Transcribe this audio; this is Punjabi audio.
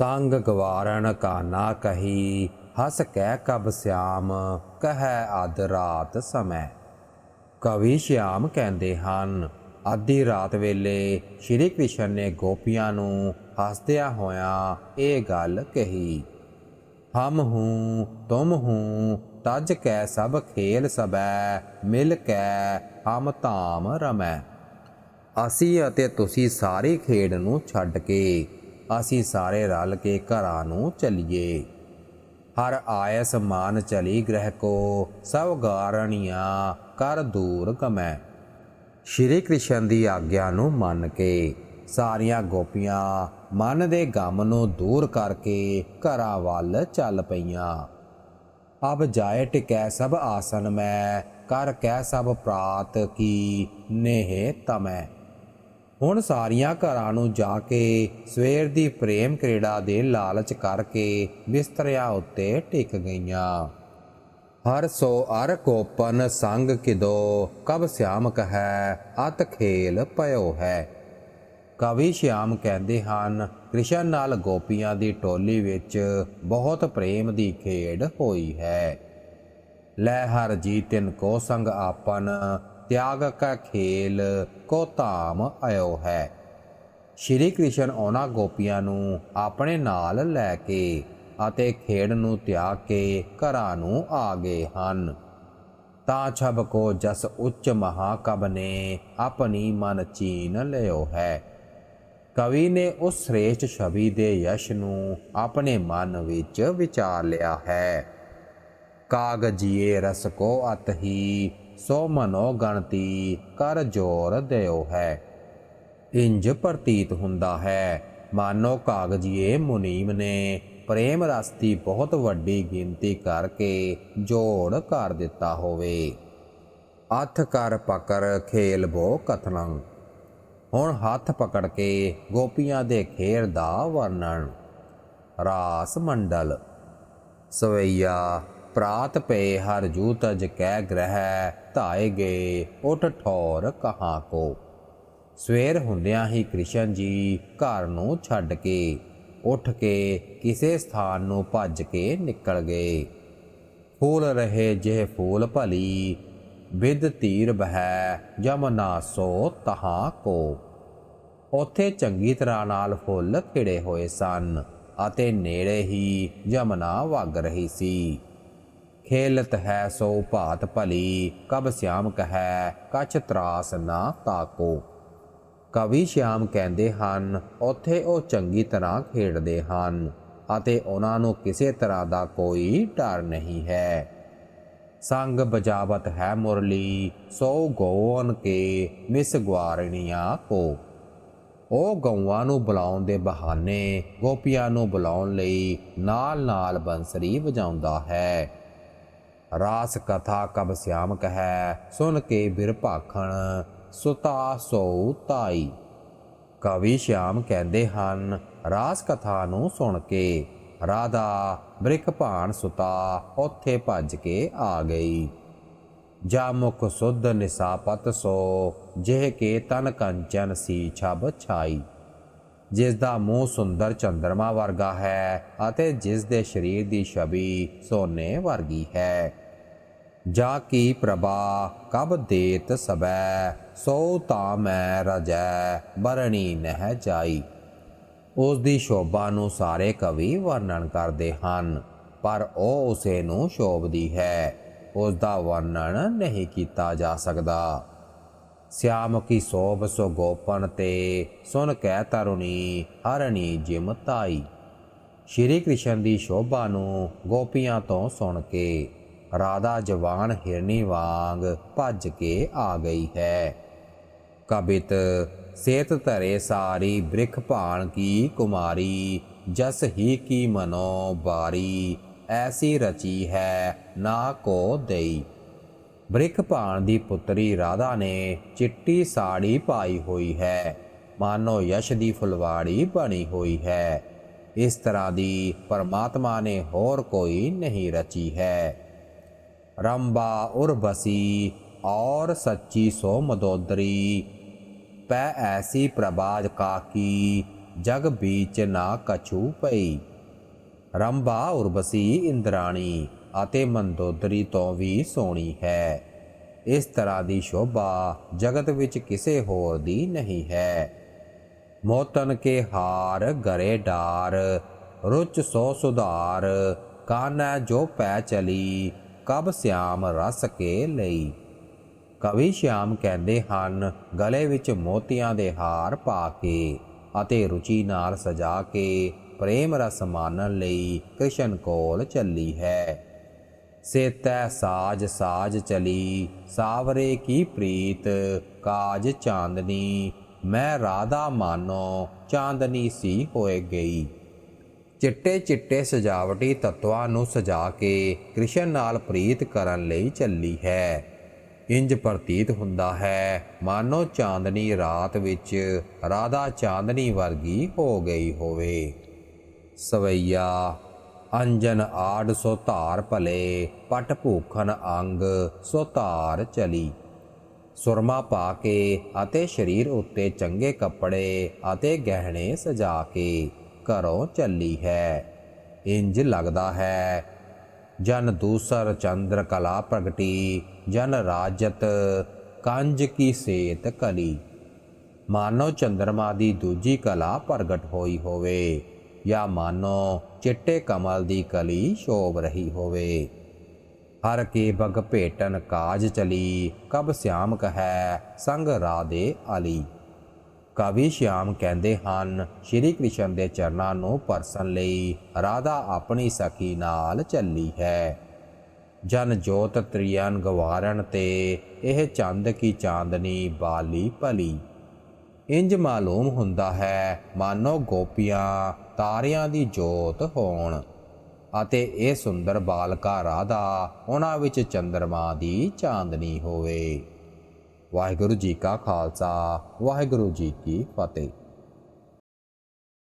ਸੰਗ ਗਵਾਰਨ ਕਾ ਨਾ ਕਹੀ, ਹਸ ਕਹਿ ਕਬ ਸਿਆਮ, ਕਹੈ ਅਧ ਰਾਤ ਸਮੈ। ਕਵੀ ਸ਼ਿਆਮ ਕਹਿੰਦੇ ਹਨ, ਅੱਧੀ ਰਾਤ ਵੇਲੇ ਸ਼੍ਰੀ ਕ੍ਰਿਸ਼ਨ ਨੇ ਗੋਪੀਆਂ ਨੂੰ ਹੱਸਦਿਆਂ ਹੋਇਆਂ ਇਹ ਗੱਲ ਕਹੀ, ਹਮ ਹੂੰ, ਤੁਮ ਹੂੰ, ਤਜ ਕੈ ਸਭ ਖੇਲ ਸਬੈ, ਮਿਲ ਕੈ ਹਮ ਧਾਮ ਰਮੈ। ਅਸੀਂ ਅਤੇ ਤੁਸੀਂ ਸਾਰੀ ਖੇਡ ਨੂੰ ਛੱਡ ਕੇ ਅਸੀਂ ਸਾਰੇ ਰਲ ਕੇ ਘਰਾਂ ਨੂੰ ਚਲੀਏ। ਹਰ ਆਇਸ ਮਾਨ ਚਲੀ ਗ੍ਰਹਿ ਕੋ, ਸਭ ਗਾਰਣੀਆਂ ਕਰ ਦੂਰ ਕਮੈ ਸ਼੍ਰੀ ਕ੍ਰਿਸ਼ਨ ਦੀ ਆਗਿਆ ਨੂੰ ਮੰਨ ਕੇ, ਸਾਰੀਆਂ ਗੋਪੀਆਂ ਮਨ ਦੇ ਗਮ ਨੂੰ ਦੂਰ ਕਰਕੇ ਘਰਾਂ ਵੱਲ ਚੱਲ ਪਈਆਂ। ਅਬ ਜਾਏ ਟਿਕੈ ਸਭ ਆਸਨ ਮੈਂ, ਕਰ ਕਹਿ ਸਭ ਪ੍ਰਾਤ ਕੀ ਨੇਹ ਤਮੈ। ਹੁਣ ਸਾਰੀਆਂ ਘਰਾਂ ਨੂੰ ਜਾ ਕੇ ਸਵੇਰ ਦੀ ਪ੍ਰੇਮ ਕ੍ਰੀੜਾ ਦੇ ਲਾਲਚ ਕਰਕੇ ਬਿਸਤਰਿਆਂ ਉੱਤੇ ਟਿਕ ਗਈਆਂ। ਹਰ ਸੋ ਅਰ ਕੋਪਨ ਸੰਗ ਕਿਦੋ, ਕਬ ਸਿਆਮ ਕਹੈ ਅਤ ਖੇਲ ਪਇਓ ਹੈ। ਕਵੀ ਸ਼ਿਆਮ ਕਹਿੰਦੇ ਹਨ, ਕ੍ਰਿਸ਼ਨ ਨਾਲ ਗੋਪੀਆਂ ਦੀ ਟੋਲੀ ਵਿੱਚ ਬਹੁਤ ਪ੍ਰੇਮ ਦੀ ਖੇਡ ਹੋਈ ਹੈ। ਲੈ ਹਰ ਜੀ ਤਿਨ ਕੋ ਸੰਗ ਆਪਨ ਤਿਆਗ ਕਾ ਖੇਲ ਕੋ ਧਾਮ ਆਇਓ ਹੈ। ਸ਼੍ਰੀ ਕ੍ਰਿਸ਼ਨ ਉਹਨਾਂ ਗੋਪੀਆਂ ਨੂੰ ਆਪਣੇ ਨਾਲ ਲੈ ਕੇ ਅਤੇ ਖੇਡ ਨੂੰ ਤਿਆਗ ਕੇ ਘਰਾਂ ਨੂੰ ਆ ਗਏ ਹਨ। ਤਾਂ ਛਬ ਕੋ ਜਸ ਉੱਚ ਮਹਾਕਬ ਨੇ ਆਪਣੀ ਮਨ ਚੀਨ ਲਿਓ ਹੈ। ਕਵੀ ਨੇ ਉਸ ਸ੍ਰੇਸ਼ਟ ਛਵੀ ਦੇ ਯਸ਼ ਨੂੰ ਆਪਣੇ ਮਨ ਵਿੱਚ ਵਿਚਾਰ ਲਿਆ ਹੈ। ਕਾਗਜੀਏ ਰਸ ਕੋ ਅਤ ਹੀ ਸੋ ਮਨੋ ਗਣਤੀ ਕਰ ਜੋਰ ਦਿਓ ਹੈ। ਇੰਜ ਪ੍ਰਤੀਤ ਹੁੰਦਾ ਹੈ, ਮਾਨੋ ਕਾਗਜੀਏ ਮੁਨੀਮ ਨੇ ਪ੍ਰੇਮ ਰਸ ਦੀ ਬਹੁਤ ਵੱਡੀ ਗਿਣਤੀ ਕਰਕੇ ਜੋੜ ਕਰ ਦਿੱਤਾ ਹੋਵੇ। ਹੱਥ ਕਰ ਪਕੜ ਖੇਲ ਬੋ ਕਥਨੰ। ਹੁਣ ਹੱਥ ਪਕੜ ਕੇ ਗੋਪੀਆਂ ਦੇ ਖੇਰ ਦਾ ਵਰਣਨ। ਰਾਸ ਮੰਡਲ। ਸਵਈਆ ਪ੍ਰਾਤ ਪਏ ਹਰ ਜੂ ਤਜ ਕਹਿ ਗ੍ਰਹਿ, ਧਾਏ ਗਏ ਉਠ ਠੌਰ ਕਹਾਂ ਕੋ। ਸਵੇਰ ਹੁੰਦਿਆਂ ਹੀ ਕ੍ਰਿਸ਼ਨ ਜੀ ਘਰ ਨੂੰ ਛੱਡ ਕੇ ਉੱਠ ਕੇ ਕਿਸੇ ਸਥਾਨ ਨੂੰ ਭੱਜ ਕੇ ਨਿਕਲ ਗਏ। ਫੂਲ ਰਹੇ ਜਿਹੇ ਫੂਲ ਭਲੀ ਵਿਦ ਤੀਰ ਬਹਿ ਜਮਨਾ ਸੋ ਤਹਾਂ ਕੋ। ਉਥੇ ਚੰਗੀ ਤਰ੍ਹਾਂ ਨਾਲ ਫੁੱਲ ਖਿੜੇ ਹੋਏ ਸਨ ਅਤੇ ਨੇੜੇ ਹੀ ਜਮਨਾ ਵਗ ਰਹੀ ਸੀ। ਖੇਲਤ ਹੈ ਸੋ ਭਾਤ ਭਲੀ, ਕਬ ਸਿਆਮ ਕਹੈ, ਕਛ ਤਰਾਸ ਨਾ ਤਾਕੋ। ਕਵੀ ਸ਼ਿਆਮ ਕਹਿੰਦੇ ਹਨ, ਉੱਥੇ ਉਹ ਚੰਗੀ ਤਰ੍ਹਾਂ ਖੇਡਦੇ ਹਨ, ਅਤੇ ਉਹਨਾਂ ਨੂੰ ਕਿਸੇ ਤਰ੍ਹਾਂ ਦਾ ਕੋਈ ਡਰ ਨਹੀਂ ਹੈ। ਸੰਗ ਬਜਾਵਤ ਹੈ ਮੁਰਲੀ, ਸੋ ਗੋਵਨ ਕੇ ਮਿਸ ਗਵਾਰਣੀਆਂ ਕੋ। ਉਹ ਗਊਆਂ ਨੂੰ ਬੁਲਾਉਣ ਦੇ ਬਹਾਨੇ, ਗੋਪੀਆਂ ਨੂੰ ਬੁਲਾਉਣ ਲਈ ਨਾਲ-ਨਾਲ ਬੰਸਰੀ ਵਜਾਉਂਦਾ ਹੈ। ਰਾਸ ਕਥਾ ਕਬ ਸਿਆਮ ਕਹੈ, ਸੁਨ ਕੇ ਬਿਰਭਾਖਣ ਸੁਤਾ ਸੋ ਤਾਈ। ਕਵੀ ਸ਼ਿਆਮ ਕਹਿੰਦੇ ਹਨ, ਰਾਸ ਕਥਾ ਨੂੰ ਸੁਣ ਕੇ ਰਾਧਾ ਬ੍ਰਿਕ ਭਾਣ ਸੁਤਾ ਉੱਥੇ ਭੱਜ ਕੇ ਆ ਗਈ। ਜਾ ਮੁਖ ਸੁਧ ਨਿਸਾਪਤ ਸੋ, ਜਿਹ ਕੇ ਤਨ ਕੰਚਨ ਸੀ ਛਬ ਛਾਈ। ਜਿਸ ਦਾ ਮੂੰਹ ਸੁੰਦਰ ਚੰਦਰਮਾ ਵਰਗਾ ਹੈ ਅਤੇ ਜਿਸ ਦੇ ਸਰੀਰ ਦੀ ਛਵੀ ਸੋਨੇ ਵਰਗੀ ਹੈ। ਜਾ ਕੀ ਪ੍ਰਭਾ, ਕਬ ਦੇਤ ਸਬੈ, ਸੋ ਤਾ ਮੈਂ ਰਜੈ, ਬਰਣੀ ਨਹਿ ਜਾਈ। ਉਸ ਦੀ ਸ਼ੋਭਾ ਨੂੰ ਸਾਰੇ ਕਵੀ ਵਰਣਨ ਕਰਦੇ ਹਨ, ਪਰ ਉਹ ਉਸੇ ਨੂੰ ਸ਼ੋਭਦੀ ਹੈ। ਉਸ ਦਾ ਵਰਣਨ ਨਹੀਂ ਕੀਤਾ ਜਾ ਸਕਦਾ। ਸਿਆਮ ਕੀ ਸੋਭ ਸੋ ਗੋਪਨ ਤੇ, ਸੁਨ ਕਹਿ ਤਰੁਣੀ ਹਰਣੀ ਜਿਮਤਾਈ ਸ਼੍ਰੀ ਕ੍ਰਿਸ਼ਨ ਦੀ ਸ਼ੋਭਾ ਨੂੰ ਗੋਪੀਆਂ ਤੋਂ ਸੁਣ ਕੇ ਰਾਧਾ ਜਵਾਨ ਹਿਰਣੀ ਵਾਂਗ ਭੱਜ ਕੇ ਆ ਗਈ ਹੈ। ਕਬਿਤ, ਸੇਤ ਧਰੇ ਸਾਰੀ ਬ੍ਰਿਖ ਭਾਣ ਕੀ ਕੁਮਾਰੀ, ਜਸ ਹੀ ਕੀ ਮਨੋ ਬਾਰੀ, ਐਸੀ ਰਚੀ ਹੈ ਨਾ ਕੋ ਦੇਈ। ਬ੍ਰਿਖ ਭਾਣ ਦੀ ਪੁੱਤਰੀ ਰਾਧਾ ਨੇ ਚਿੱਟੀ ਸਾੜੀ ਪਾਈ ਹੋਈ ਹੈ। ਮਾਨੋ ਯਸ਼ ਦੀ ਫੁਲਵਾੜੀ ਬਣੀ ਹੋਈ ਹੈ। ਇਸ ਤਰ੍ਹਾਂ ਦੀ ਪਰਮਾਤਮਾ ਨੇ ਹੋਰ ਕੋਈ ਨਹੀਂ ਰਚੀ ਹੈ। ਰੰਬਾ ਉਰਬਸੀ ਔਰ ਸੱਚੀ ਸੋ ਮਦੋਦਰੀ। ਪੈ ਐਸੀ ਪ੍ਰਬਾਜ ਕਾਕੀ, ਜਗ ਬੀਚ ਨਾ ਕਛੂ ਪਈ। ਰੰਬਾ ਉਰਬਸੀ ਇੰਦਰਾਣੀ ਅਤੇ ਮੰਦੋਦਰੀ ਤੋਂ ਵੀ ਸੋਹਣੀ ਹੈ। ਇਸ ਤਰ੍ਹਾਂ ਦੀ ਸ਼ੋਭਾ ਜਗਤ ਵਿੱਚ ਕਿਸੇ ਹੋਰ ਦੀ ਨਹੀਂ ਹੈ। ਮੋਤਨ ਕੇ ਹਾਰ ਗਰੇ ਡਾਰ, ਰੁਚ ਸੋ ਸੁਧਾਰ, ਕਾਨਾ ਜੋ ਪੈ ਚਲੀ, ਕਬ ਸਿਆਮ ਰਸ ਕੇ ਲਈ। ਕਵੀ ਸ਼ਿਆਮ ਕਹਿੰਦੇ ਹਨ, ਗਲੇ ਵਿੱਚ ਮੋਤੀਆਂ ਦੇ ਹਾਰ ਪਾ ਕੇ ਅਤੇ ਰੁਚੀ ਨਾਲ ਸਜਾ ਕੇ ਪ੍ਰੇਮ ਰਸ ਮਾਨਣ ਲਈ ਕ੍ਰਿਸ਼ਨ ਕੋਲ ਚੱਲੀ ਹੈ। ਸੇਤੈ ਸਾਜ ਸਾਜ ਚਲੀ, ਸਾਵਰੇ ਕੀ ਪ੍ਰੀਤ, ਕਾਜ ਚਾਂਦਨੀ। ਮੈਂ ਰਾਧਾ ਮਾਨੋ, ਚਾਂਦਨੀ ਸੀ ਹੋਏ ਗਈ। ਚਿੱਟੇ ਚਿੱਟੇ ਸਜਾਵਟੀ ਤੱਤਵਾਂ ਨੂੰ ਸਜਾ ਕੇ ਕ੍ਰਿਸ਼ਨ ਨਾਲ ਪ੍ਰੀਤ ਕਰਨ ਲਈ ਚੱਲੀ ਹੈ। ਇੰਜ ਪ੍ਰਤੀਤ ਹੁੰਦਾ ਹੈ, ਮਾਨੋ ਚਾਂਦਨੀ ਰਾਤ ਵਿੱਚ ਰਾਧਾ ਚਾਂਦਨੀ ਵਰਗੀ ਹੋ ਗਈ ਹੋਵੇ। ਸਵਈਆ ਅੰਜਨ ਆੜ ਸੋ ਧਾਰ ਭਲੇ, ਪਟ ਭੂਖਨ ਅੰਗ ਸੋ ਧਾਰ ਚਲੀ। ਸੁਰਮਾ ਪਾ ਕੇ ਅਤੇ ਸਰੀਰ ਉੱਤੇ ਚੰਗੇ ਕੱਪੜੇ ਅਤੇ ਗਹਿਣੇ ਸਜਾ ਕੇ ਘਰੋਂ ਚੱਲੀ ਹੈ। ਇੰਜ ਲੱਗਦਾ ਹੈ, ਜਨ ਦੂਸਰ ਚੰਦਰ ਕਲਾ ਪ੍ਰਗਟੀ, ਜਨ ਰਾਜਤ ਕੰਜ ਕੀ ਸੇਤ ਕਲੀ। ਮਾਨੋ ਚੰਦਰਮਾ ਦੀ ਦੂਜੀ ਕਲਾ ਪ੍ਰਗਟ ਹੋਈ ਹੋਵੇ। ਜਾਂ ਮਾਨੋ, ਚਿੱਟੇ ਕਮਲ ਦੀ ਕਲੀ ਸ਼ੋਭ ਰਹੀ ਹੋਵੇ। ਹਰ ਕੇ ਬਗ ਭੇਟਨ ਕਾਜ ਚਲੀ, ਕਬ ਸਿਆਮ ਕਹੈ ਸੰਗ ਰਾਧੇ ਅਲੀ। ਕਵੀ ਸ਼ਿਆਮ ਕਹਿੰਦੇ ਹਨ, ਸ਼੍ਰੀ ਕ੍ਰਿਸ਼ਨ ਦੇ ਚਰਨਾਂ ਨੂੰ ਪਰਸਨ ਲਈ ਰਾਧਾ ਆਪਣੀ ਸਖੀ ਨਾਲ ਚੱਲੀ ਹੈ। ਜਨ ਜੋਤ ਤ੍ਰਿਯਨ ਗਵਾਰਨ ਤੇ, ਇਹ ਚੰਦ ਕੀ ਚਾਂਦਨੀ ਬਾਲੀ ਭਲੀ। ਇੰਜ ਮਾਲੂਮ ਹੁੰਦਾ ਹੈ, ਮਾਨੋ ਗੋਪੀਆਂ ਤਾਰਿਆਂ ਦੀ ਜੋਤ ਹੋਣ ਅਤੇ ਇਹ ਸੁੰਦਰ ਬਾਲਕਾ ਰਾਧਾ ਉਹਨਾਂ ਵਿੱਚ ਚੰਦਰਮਾ ਦੀ ਚਾਂਦਨੀ ਹੋਵੇ। ਵਾਹਿਗੁਰੂ ਜੀ ਕਾ ਖਾਲਸਾ, ਵਾਹਿਗੁਰੂ ਜੀ ਕੀ ਫਤਿਹ।